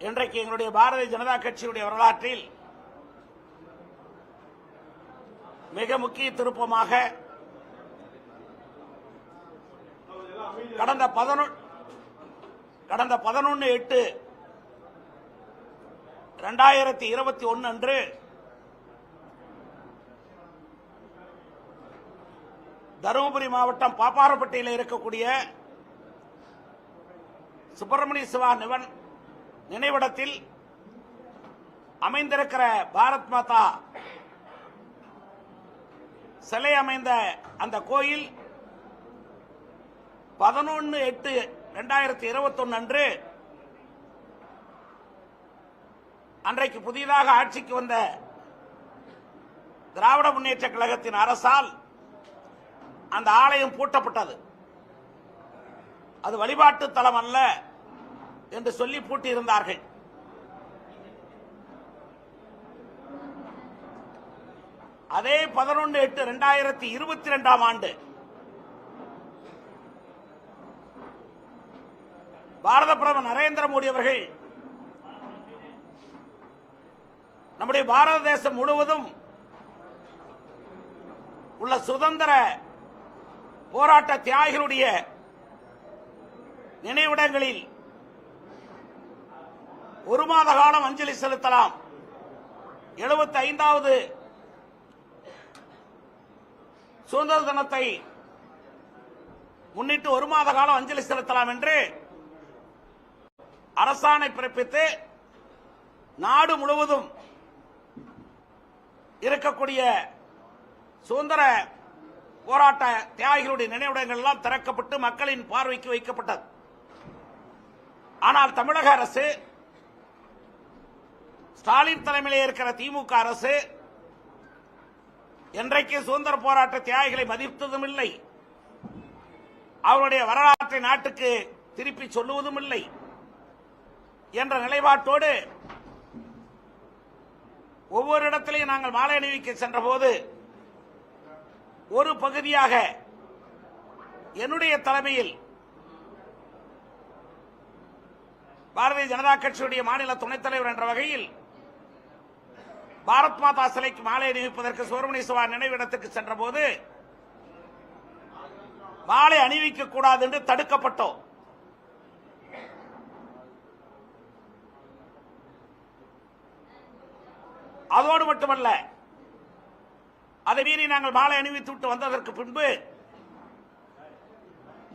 இன்றைக்கு எங்களுடைய பாரதிய ஜனதா கட்சியுடைய வரலாற்றில் மிக முக்கிய திருப்பமாக கடந்த பதினொன்று கடந்த பதினொன்று எட்டு ரெண்டாயிரத்தி இருபத்தி ஒன்று அன்று தருமபுரி மாவட்டம் பாப்பாரப்பட்டியில் இருக்கக்கூடிய சுப்பிரமணிய சிவா நிவன் நினைவிடத்தில் அமைந்திருக்கிற பாரத் மாதா சிலை அமைந்த அந்த கோயில் பதினொன்று எட்டு ரெண்டாயிரத்தி இருபத்தொன்னு அன்று அன்றைக்கு புதிதாக ஆட்சிக்கு வந்த திராவிட முன்னேற்ற கழகத்தின் அரசால் அந்த ஆலயம் பூட்டப்பட்டது. அது வழிபாட்டு தலம் அல்ல என்று சொல்லி பூட்டியிருந்தார்கள். அதே பதினொன்று எட்டு ரெண்டாயிரத்தி இருபத்தி ரெண்டாம் ஆண்டு பாரத பிரதமர் நரேந்திர மோடி அவர்கள் நம்முடைய பாரத தேசம் முழுவதும் உள்ள சுதந்திர போராட்ட தியாகிகளுடைய நினைவிடங்களில் ஒரு மாத காலம் அஞ்சலி செலுத்தலாம். எழுபத்தி ஐந்தாவது சுதந்திர தினத்தை முன்னிட்டு ஒரு மாத காலம் அஞ்சலி செலுத்தலாம் என்று அரசாணை பிறப்பித்து நாடு முழுவதும் இருக்கக்கூடிய சுதந்திர போராட்ட தியாகிகளுடைய நினைவிடங்கள் எல்லாம் திறக்கப்பட்டு மக்களின் பார்வைக்கு வைக்கப்பட்டது. ஆனால் தமிழக அரசு ஸ்டாலின் தலைமையிலே இருக்கிற திமுக அரசு என்றைக்கு சுதந்திர போராட்ட தியாகிகளை மதித்ததும் இல்லை அவருடைய வரலாற்றை நாட்டுக்கு திருப்பி சொல்லுவதும் இல்லை என்ற நிலைப்பாட்டோடு ஒவ்வொரு இடத்திலையும் நாங்கள் மாலை அணிவிக்க சென்றபோது ஒரு பகுதியாக என்னுடைய தலைமையில் பாரதிய ஜனதா கட்சியுடைய மாநில துணைத் தலைவர் என்ற வகையில் பாரத் மாதா சிலைக்கு மாலை அணிவிப்பதற்கு சுப்பிரமணிய சிவா நினைவிடத்துக்கு சென்றபோது மாலை அணிவிக்க கூடாது என்று தடுக்கப்பட்டோம். அதோடு மட்டுமல்ல அதை மீறி நாங்கள் மாலை அணிவித்து விட்டு வந்ததற்கு பின்பு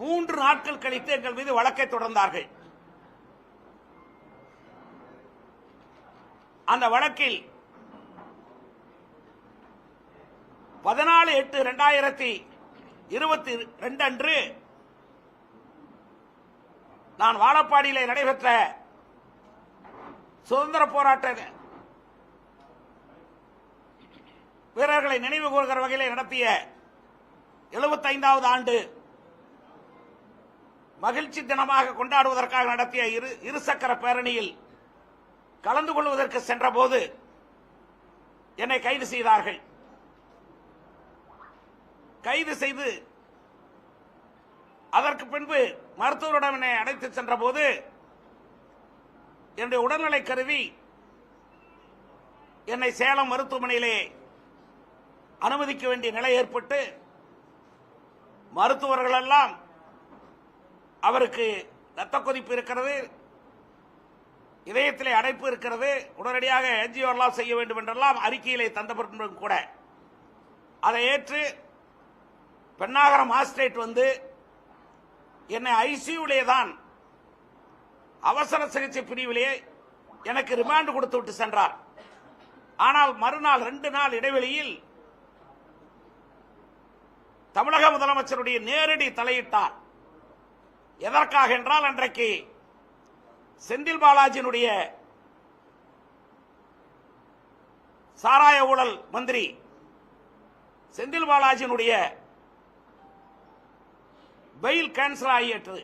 மூன்று நாட்கள் கழித்து எங்கள் மீது வழக்கை தொடர்ந்தார்கள். அந்த வழக்கில் பதினாலு எட்டு ரெண்டாயிரத்தி இருபத்தி ரெண்டு அன்று நான் வாழப்பாடியில் நடைபெற்ற சுதந்திர போராட்ட வீரர்களை நினைவு கூறுகிற வகையில் நடத்திய 75வது ஆண்டு மகிழ்ச்சி தினமாக கொண்டாடுவதற்காக நடத்திய இரு இருசக்கர பேரணியில் கலந்து கொள்வதற்கு சென்றபோது என்னை கைது செய்தார்கள். கைது செய்து அதற்கு பின்பு மருத்துவரிடம் என்னை அழைத்து சென்றபோது என்னுடைய உடல்நிலை கருவி என்னை சேலம் மருத்துவமனையிலே அனுமதிக்க வேண்டிய நிலை ஏற்பட்டு மருத்துவர்கள் எல்லாம் அவருக்கு ரத்த கொதிப்பு இருக்கிறது இதயத்திலே அடைப்பு இருக்கிறது உடனடியாக என்ஜிஓ எல்லாம் செய்ய வேண்டும் என்றெல்லாம் அறிக்கையிலே தந்த கூட. அதை ஏற்று பெண்ணாகரம் மாஸ்ட்ரேட் வந்து என்னை ஐசியூலே தான் அவசர சிகிச்சை பிரிவிலே எனக்கு ரிமாண்ட் கொடுத்து விட்டு சென்றார். ஆனால் மறுநாள் ரெண்டு நாள் இடைவெளியில் தமிழக முதலமைச்சருடைய நேரடி தலையிட்டார். எதற்காக என்றால் அன்றைக்கு செந்தில் பாலாஜியினுடைய சாராய ஊழல் மந்திரி செந்தில் பாலாஜியினுடைய பெயில் கேன்சல் ஆகியது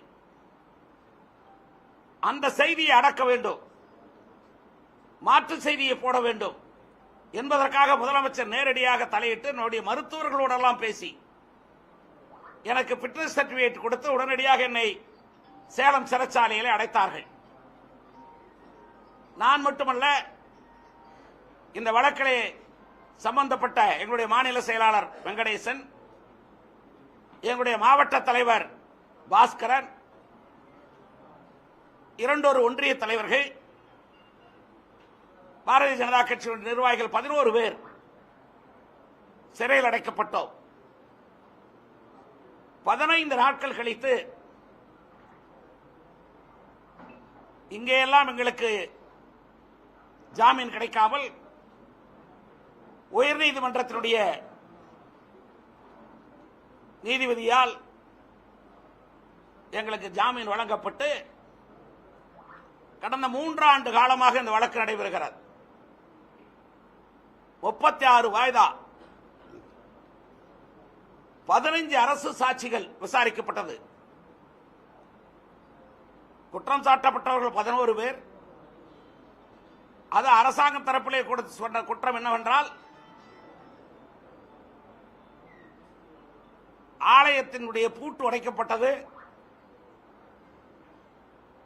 அந்த செய்தியை அடக்க வேண்டும். மாற்று செய்தியை போட வேண்டும். என்பதற்காக முதலமைச்சர் நேரடியாக தலையிட்டு என்னுடைய மருத்துவர்களோடெல்லாம் பேசி எனக்கு பிட்னஸ் சர்டிபிகேட் கொடுத்து உடனடியாக என்னை சேலம் சிறைச்சாலையில் அடைத்தார்கள். நான் மட்டுமல்ல இந்த வழக்கிலே சம்பந்தப்பட்ட எங்களுடைய மாநில செயலாளர் வெங்கடேசன் எங்களுடைய மாவட்ட தலைவர் பாஸ்கரன் இரண்டொரு ஒன்றிய தலைவர்கள் பாரதிய ஜனதா கட்சியின் நிர்வாகிகள் பதினோரு பேர் சிறையில் அடைக்கப்பட்டோம். பதினைந்து நாட்கள் கழித்து இங்கேயெல்லாம் எங்களுக்கு ஜாமீன் கிடைக்காமல் உயர்நீதிமன்றத்தினுடைய நீதிபதியால் எங்களுக்கு ஜாமீன் வழங்கப்பட்டு கடந்த மூன்றாண்டு காலமாக இந்த வழக்கு நடைபெறுகிறது. முப்பத்தி ஆறு வாய்தா பதினைஞ்சு அரசு சாட்சிகள் விசாரிக்கப்பட்டது. குற்றம் சாட்டப்பட்டவர்கள் பதினோரு பேர். அது அரசாங்க தரப்பிலே கொடுத்து சொன்ன குற்றம் என்னவென்றால் ஆலயத்தினுடைய பூட்டு உடைக்கப்பட்டது.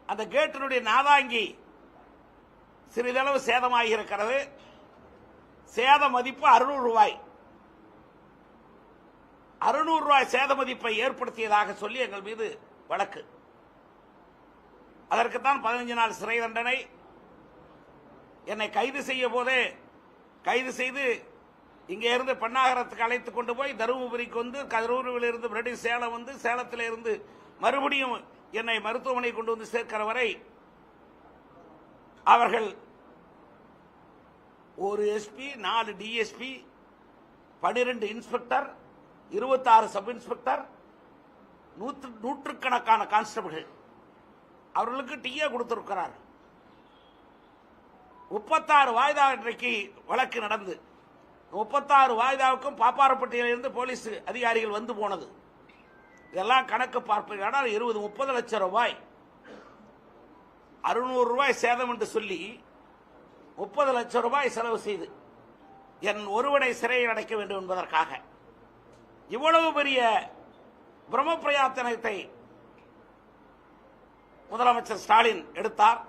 அந்த கேட்டினுடைய நாதாங்கி சிறிதளவு சேதமாகி இருக்கிறது சேத மதிப்பு அறுநூறு ரூபாய். அறுநூறு ரூபாய் சேத மதிப்பை ஏற்படுத்தியதாக சொல்லி எங்கள் மீது வழக்கு. அதற்குத்தான் பதினஞ்சு நாள் சிறை தண்டனை. என்னை கைது செய்ய போதே கைது செய்து இங்கே இருந்து பெண்ணாகரத்துக்கு அழைத்து கொண்டு போய் தருமபுரிக்கு வந்து கரூரிலிருந்து மறுபடியும் சேலம் வந்து சேலத்தில் இருந்து மறுபடியும் என்னை மருத்துவமனை கொண்டு வந்து சேர்க்கிற வரை அவர்கள் ஒரு எஸ்பி நாலு டிஎஸ்பி பனிரெண்டு இன்ஸ்பெக்டர் இருபத்தாறு சப் இன்ஸ்பெக்டர் நூற்று நூற்றுக்கணக்கான கான்ஸ்டபிள்கள். அவர்களுக்கு டீயே கொடுத்திருக்கிறார் முப்பத்தாறு வாய்தா இன்றைக்கு வழக்கு நடந்து. முப்பத்தாறு வாய்தாவுக்கும் பாப்பாரப்பட்டியிலிருந்து போலீஸ் அதிகாரிகள் வந்து போனது. இதெல்லாம் கணக்கு பார்ப்பீர்கள் இருபது முப்பது லட்சம் ரூபாய். அறுநூறு ரூபாய் சேதம் என்று சொல்லி முப்பது லட்சம் ரூபாய் செலவு செய்து என் ஒருவனை சிறையில் அடைக்க வேண்டும் என்பதற்காக. இவ்வளவு பெரிய பிரம்ம பிரயாத்தனத்தை முதலமைச்சர் ஸ்டாலின் எடுத்தார்.